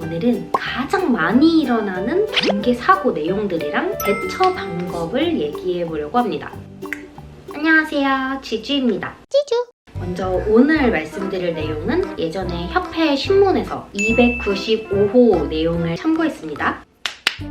오늘은 가장 많이 일어나는 중개 사고 내용들이랑 대처 방법을 얘기해 보려고 합니다. 안녕하세요. 지주입니다. 지주. 먼저 오늘 말씀드릴 내용은 예전에 협회 신문에서 295호 내용을 참고했습니다.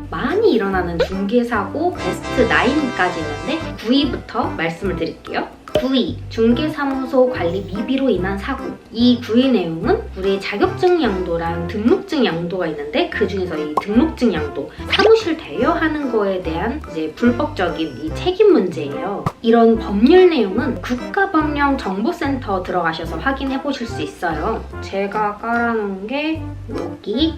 많이 일어나는 중개사고 베스트 9까지 있는데 9위부터 말씀을 드릴게요. 9위 중개사무소 관리 미비로 인한 사고 이 9위 내용은 우리 자격증 양도랑 등록증 양도가 있는데 그 중에서 이 등록증 양도 사무실 대여하는 거에 대한 이제 불법적인 이 책임 문제예요. 이런 법률 내용은 국가법령 정보센터 들어가셔서 확인해 보실 수 있어요. 제가 깔아놓은 게 여기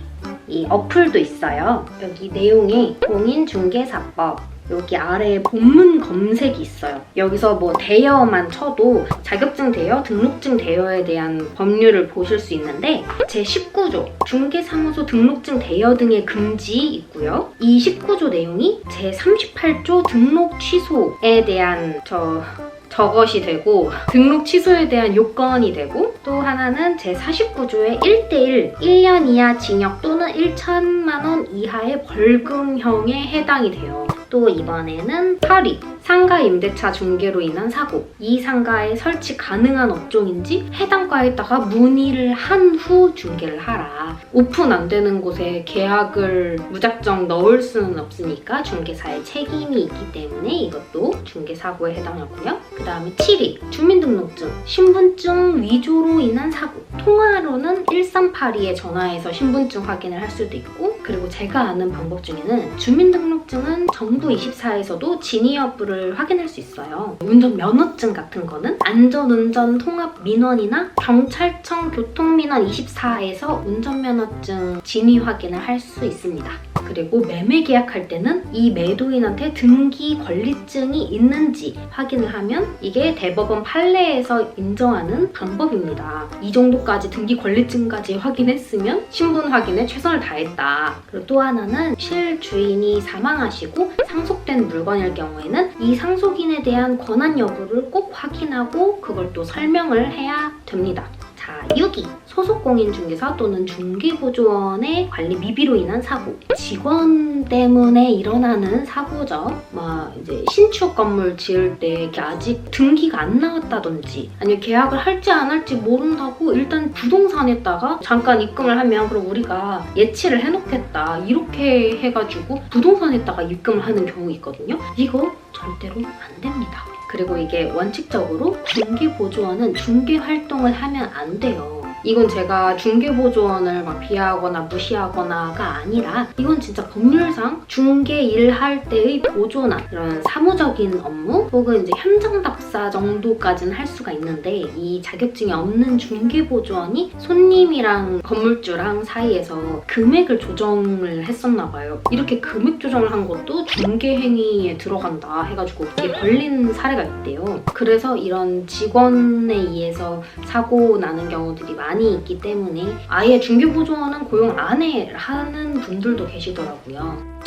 이 어플도 있어요. 여기 내용이 공인중개사법 여기 아래에 본문 검색이 있어요. 여기서 뭐 대여만 쳐도 자격증 대여, 등록증 대여에 대한 법률을 보실 수 있는데 제 19조 중개사무소 등록증 대여 등의 금지 있고요. 이 19조 내용이 제 38조 등록 취소에 대한 저 저것이 되고 등록 취소에 대한 요건이 되고 또 하나는 제 49조의 1대1 1년 이하 징역 또는 1천만 원 이하의 벌금형에 해당이 돼요. 또 이번에는 8위 상가 임대차 중개로 인한 사고. 이 상가에 설치 가능한 업종인지 해당 과에다가 문의를 한 후 중개를 하라. 오픈 안 되는 곳에 계약을 무작정 넣을 수는 없으니까 중개사의 책임이 있기 때문에 이것도 중개 사고에 해당하고요. 그 다음에 7위 주민등록증 신분증 위조로 인한 사고. 통화로는 1382에 전화해서 신분증 확인을 할 수도 있고 그리고 제가 아는 방법 중에는 주민등록증은 정부 24에서도 진위 여부를 확인할 수 있어요. 운전 면허증 같은 거는 안전운전 통합 민원이나 경찰청 교통민원 24에서 운전면허증 진위 확인을 할 수 있습니다. 그리고 매매 계약할 때는 이 매도인한테 등기 권리증이 있는지 확인을 하면 이게 대법원 판례에서 인정하는 방법입니다. 이 정도까지 등기 권리증까지 확인했으면 신분 확인에 최선을 다했다. 그리고 또 하나는 실주인이 사망하시고 상속된 물건일 경우에는 이 상속인에 대한 권한 여부를 꼭 확인하고 그걸 또 설명을 해야 됩니다. 자, 6위. 소속 공인중개사 또는 중개보조원의 관리 미비로 인한 사고. 직원 때문에 일어나는 사고죠. 막 이제 신축 건물 지을 때 아직 등기가 안 나왔다든지 아니면 계약을 할지 안 할지 모른다고 일단 부동산에다가 잠깐 입금을 하면 그럼 우리가 예치를 해놓겠다 이렇게 해가지고 부동산에다가 입금을 하는 경우 있거든요. 이거 절대로 안 됩니다. 그리고 이게 원칙적으로 중개보조원은 중개 활동을 하면 안 돼요. 이건 제가 중개보조원을 막 비하하거나 무시하거나가 아니라 이건 진짜 법률상 중개 일할 때의 보조나 이런 사무적인 업무 혹은 이제 현장 답사 정도까지는 할 수가 있는데 이 자격증이 없는 중개보조원이 손님이랑 건물주랑 사이에서 금액을 조정을 했었나 봐요. 이렇게 금액 조정을 한 것도 중개행위에 들어간다 해가지고 이게 걸린 사례가 있대요. 그래서 이런 직원에 의해서 사고 나는 경우들이 많이 있기 때문에 아예 중개보조원은 고용 안 해 하는 분들도 계시더라고요.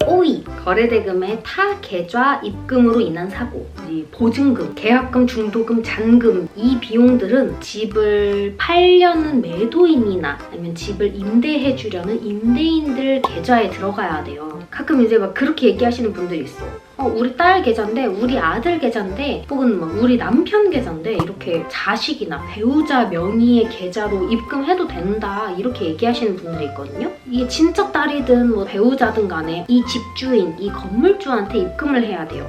5위 거래대금의 타 계좌 입금으로 인한 사고. 이 보증금, 계약금, 중도금, 잔금 이 비용들은 집을 팔려는 매도인이나 아니면 집을 임대해 주려는 임대인들 계좌에 들어가야 돼요 가끔 이제 막 그렇게 얘기하시는 분들이 있어. 어, 우리 딸 계좌인데 우리 아들 계좌인데 혹은 막 우리 남편 계좌인데 이렇게 자식이나 배우자 명의의 계좌로 입금해도 된다 이렇게 얘기하시는 분들이 있거든요. 이게 진짜 딸이든 뭐 배우자든 간에 이 집주인 이 건물주한테 입금을 해야 돼요.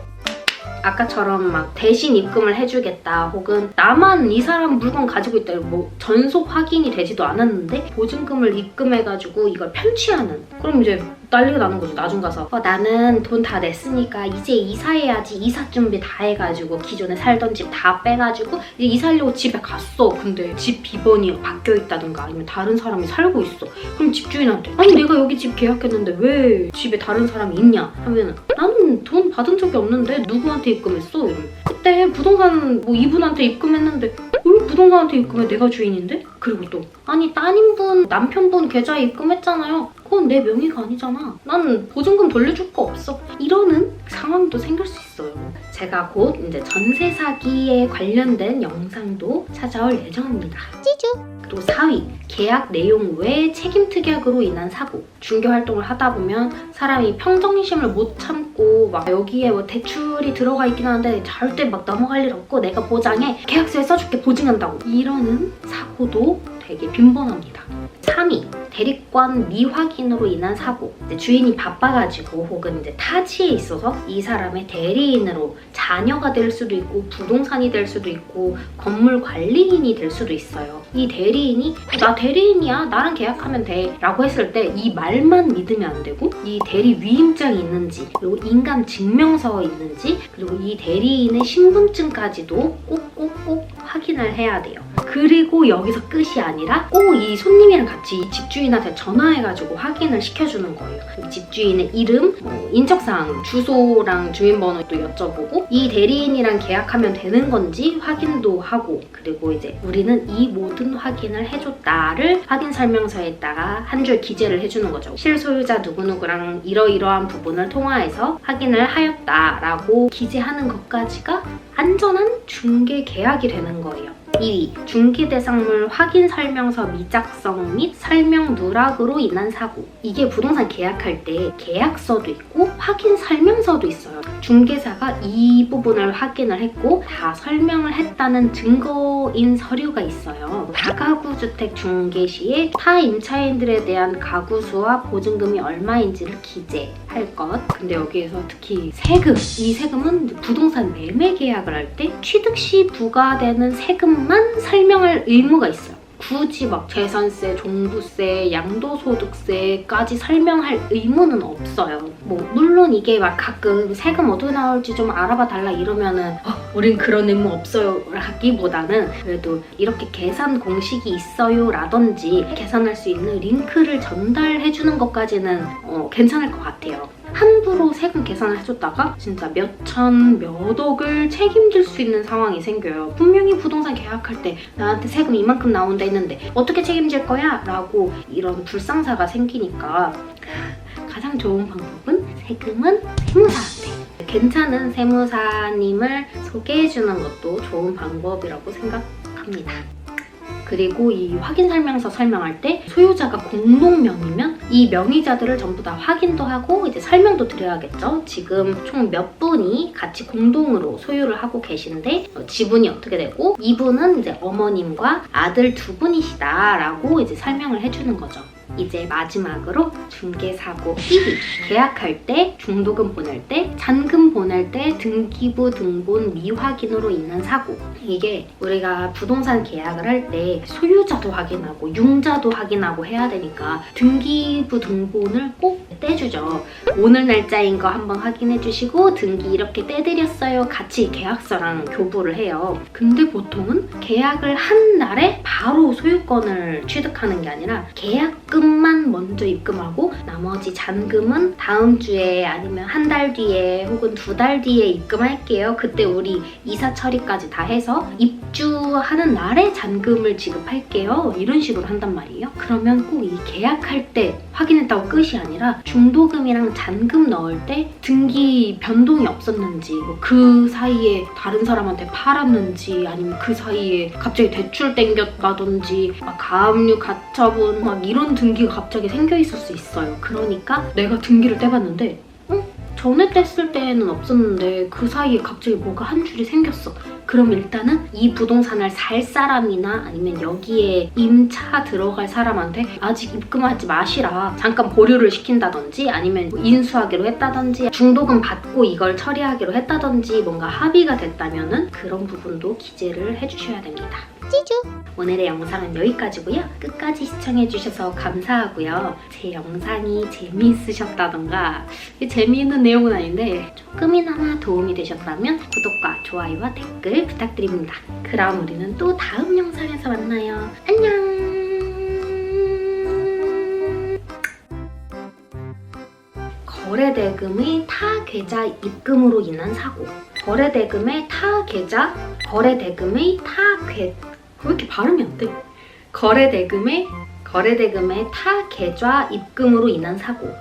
아까처럼 막 대신 입금을 해주겠다 혹은 나만 이 사람 물건 가지고 있다 뭐 전속 확인이 되지도 않았는데 보증금을 입금해가지고 이걸 편취하는. 그럼 이제 난리가 나는 거죠 나중 가서. 어, 나는 돈 다 냈으니까 이제 이사해야지. 이사 준비 다 해가지고 기존에 살던 집 다 빼가지고 이제 이사하려고 집에 갔어. 근데 집 비번이 바뀌어 있다든가 아니면 다른 사람이 살고 있어. 그럼 집주인한테 아니 내가 여기 집 계약했는데 왜 집에 다른 사람이 있냐? 하면 나는 돈 받은 적이 없는데 누구한테 입금했어? 이러면 그때 부동산 뭐 이분한테 입금했는데 왜 부동산한테 입금해? 내가 주인인데? 그리고 또 아니 따님분 남편분 계좌에 입금했잖아요 그건 내 명의가 아니잖아 난 보증금 돌려줄 거 없어 이러는 상황도 생길 수 있어요 제가 곧 이제 전세 사기에 관련된 영상도 찾아올 예정입니다. 찌쭈. 또 4위, 계약 내용 외 책임 특약으로 인한 사고. 중개 활동을 하다 보면 사람이 평정심을 못 참고 막 여기에 뭐 대출이 들어가 있긴 한데 절대 막 넘어갈 일 없고 내가 보장해 계약서에 써줄게 보증한다고 이러는 사고도 되게 빈번합니다. 3위, 대리권 미확인으로 인한 사고. 주인이 바빠가지고 혹은 이제 타지에 있어서 이 사람의 대리인으로 자녀가 될 수도 있고 부동산이 될 수도 있고 건물 관리인이 될 수도 있어요. 이 대리인이 나 대리인이야 나랑 계약하면 돼 라고 했을 때 이 말만 믿으면 안 되고 이 대리 위임장이 있는지 그리고 인감 증명서 있는지 그리고 이 대리인의 신분증까지도 꼭꼭꼭 확인을 해야 돼요. 그리고 여기서 끝이 아니라 꼭 이 손님이랑 같이 이 집주인한테 전화해가지고 확인을 시켜주는 거예요. 이 집주인의 이름, 뭐 인적사항, 주소랑 주민번호도 여쭤보고 이 대리인이랑 계약하면 되는 건지 확인도 하고 그리고 이제 우리는 이 모든 확인을 해줬다를 확인 설명서에다가 한 줄 기재를 해주는 거죠. 실소유자 누구누구랑 이러이러한 부분을 통화해서 확인을 하였다라고 기재하는 것까지가 안전한 중개 계약이 되는 거예요. 2위, 중개 대상물 확인 설명서 미작성 및 설명 누락으로 인한 사고. 이게 부동산 계약할 때 계약서도 있고 확인 설명서도 있어요. 중개사가 이 부분을 확인을 했고 다 설명을 했다는 증거 인 서류가 있어요. 다가구 주택 중개 시에 타 임차인들에 대한 가구 수와 보증금이 얼마인지를 기재할 것. 근데 여기에서 특히 세금. 이 세금은 부동산 매매 계약을 할 때 취득 시 부과되는 세금만 설명할 의무가 있어요. 굳이 막 재산세, 종부세, 양도소득세까지 설명할 의무는 없어요. 뭐 물론 이게 막 가끔 세금 어떻게 나올지 좀 알아봐 달라 이러면은 어, 우린 그런 의무 없어요 하기보다는 그래도 이렇게 계산 공식이 있어요 라든지 계산할 수 있는 링크를 전달해 주는 것까지는 어, 괜찮을 것 같아요. 함부로 세금 계산을 해줬다가 진짜 몇천, 몇 억을 책임질 수 있는 상황이 생겨요. 분명히 부동산 계약할 때 나한테 세금 이만큼 나온다 했는데 어떻게 책임질 거야? 라고 이런 불상사가 생기니까 가장 좋은 방법은 세금은 세무사한테 괜찮은 세무사님을 소개해주는 것도 좋은 방법이라고 생각합니다. 그리고 이 확인 설명서 설명할 때 소유자가 공동명의면 이 명의자들을 전부 다 확인도 하고 이제 설명도 드려야겠죠. 지금 총 몇 분이 같이 공동으로 소유를 하고 계신데 어, 지분이 어떻게 되고 이분은 이제 어머님과 아들 두 분이시다라고 이제 설명을 해주는 거죠. 이제 마지막으로 중개사고 1위 계약할 때 중도금 보낼 때 잔금 보낼 때 등기부 등본 미확인으로 인한 사고. 이게 우리가 부동산 계약을 할 때 소유자도 확인하고 융자도 확인하고 해야 되니까 등기부 등본을 꼭 떼주죠. 오늘 날짜인 거 한번 확인해 주시고 등기 이렇게 떼드렸어요. 같이 계약서랑 교부를 해요. 근데 보통은 계약을 한 날에 바로 소유권을 취득하는 게 아니라 계약금 만 먼저 입금하고 나머지 잔금은 다음 주에 아니면 한 달 뒤에 혹은 두 달 뒤에 입금할게요. 그때 우리 이사 처리까지 다 해서 입주하는 날에 잔금을 지급할게요. 이런 식으로 한단 말이에요. 그러면 꼭 이 계약할 때 확인했다고 끝이 아니라 중도금이랑 잔금 넣을 때 등기 변동이 없었는지 뭐 그 사이에 다른 사람한테 팔았는지 아니면 그 사이에 갑자기 대출 땡겼다든지 막 가압류 가처분 막 이런 등기 가 갑자기 생겨 있을 수 있어요. 그러니까 내가 등기를 떼봤는데 어? 전에 뗐을 때는 없었는데 그 사이에 갑자기 뭐가 한 줄이 생겼어. 그럼 일단은 이 부동산을 살 사람이나 아니면 여기에 임차 들어갈 사람한테 아직 입금하지 마시라 잠깐 보류를 시킨다든지 아니면 뭐 인수하기로 했다든지 중도금 받고 이걸 처리하기로 했다든지 뭔가 합의가 됐다면은 그런 부분도 기재를 해주셔야 됩니다. 찌쭈! 오늘의 영상은 여기까지고요. 끝까지 시청해주셔서 감사하고요. 제 영상이 재미있으셨다던가 재미있는 내용은 아닌데 조금이나마 도움이 되셨다면 구독과 좋아요와 댓글 부탁드립니다. 그럼 우리는 또 다음 영상에서 만나요. 안녕! 거래대금의 타 계좌 입금으로 인한 사고 거래대금의 타 계좌 거래대금의 타괴 왜 이렇게 발음이 안 돼? 거래대금의 거래대금의 타 계좌 입금으로 인한 사고